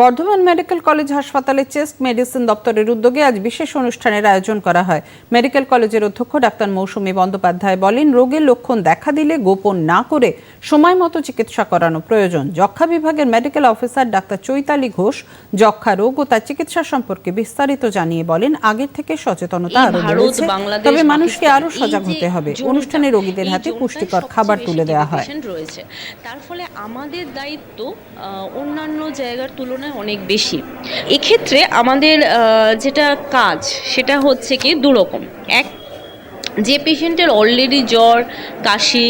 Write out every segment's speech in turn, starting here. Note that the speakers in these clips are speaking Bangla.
বর্ধমান মেডিকেল কলেজ হাসপাতালে চেস্ট মেডিসিন দপ্তরের উদ্যোগে আজ বিশেষ অনুষ্ঠানের আয়োজন করা হয়। মেডিকেল কলেজের অধ্যক্ষ ডাক্তার মৌসুমী বন্দ্যোপাধ্যায় বলেন রোগের লক্ষণ দেখা দিলে গোপন না করে সময় মতো চিকিৎসা করানো প্রয়োজন। যক্ষা বিভাগের medical officer doctor Chaitali Ghosh যক্ষা রোগ ও তার চিকিৎসা সম্পর্কে বিস্তারিত জানিয়ে বলেন আগের থেকে সচেতনতা আরও বেড়েছে তবে মানুষকে আরও সজাগ হতে হবে। অনুষ্ঠানে রোগীদের হাতে পুষ্টিকর খাবার তুলে দেওয়া হয়। তার ফলে আমাদের দায়িত্ব অন্যান্য জায়গার তুলনায় অনেক বেশি। এক্ষেত্রে আমাদের যেটা কাজ, সেটা হচ্ছে কি দুরকম। এক, যে পেশেন্টের অলরেডি জ্বর, কাশি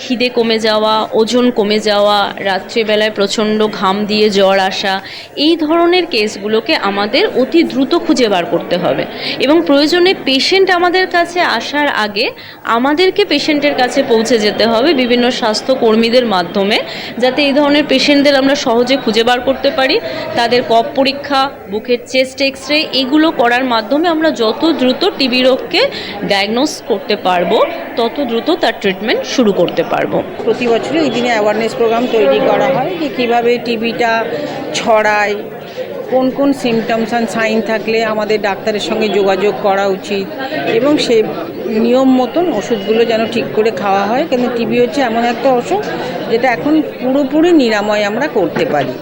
খিদে কমে যাওয়া, ওজন কমে যাওয়া, রাত্রেবেলায় প্রচণ্ড ঘাম দিয়ে জ্বর আসা, এই ধরনের কেসগুলোকে আমাদের অতি দ্রুত খুঁজে বার করতে হবে। এবং প্রয়োজনে পেশেন্ট আমাদের কাছে আসার আগে আমাদেরকে পেশেন্টের কাছে পৌঁছে যেতে হবে বিভিন্ন স্বাস্থ্যকর্মীদের মাধ্যমে, যাতে এই ধরনের পেশেন্টদের আমরা সহজে খুঁজে বার করতে পারি। তাদের কফ পরীক্ষা, বুকের চেস্ট এক্স রে এগুলো করার মাধ্যমে আমরা যত দ্রুত টিবি রোগকে ডায়াগনোস করতে পারব, তত দ্রুত তার ট্রিটমেন্ট শুরু করতে পারব। প্রতি বছরই এই দিনে অ্যাওয়ারনেস প্রোগ্রাম তৈরি করা হয় যে কীভাবে টিভিটা ছড়ায়, কোন কোন সিমটমস অ্যান্ড সাইন থাকলে আমাদের ডাক্তারের সঙ্গে যোগাযোগ করা উচিত এবং সে নিয়ম মতন ওষুধগুলো যেন ঠিক করে খাওয়া হয়। কিন্তু টিবি হচ্ছে এমন একটা অসুখ যেটা এখন পুরোপুরি নিরাময় আমরা করতে পারি।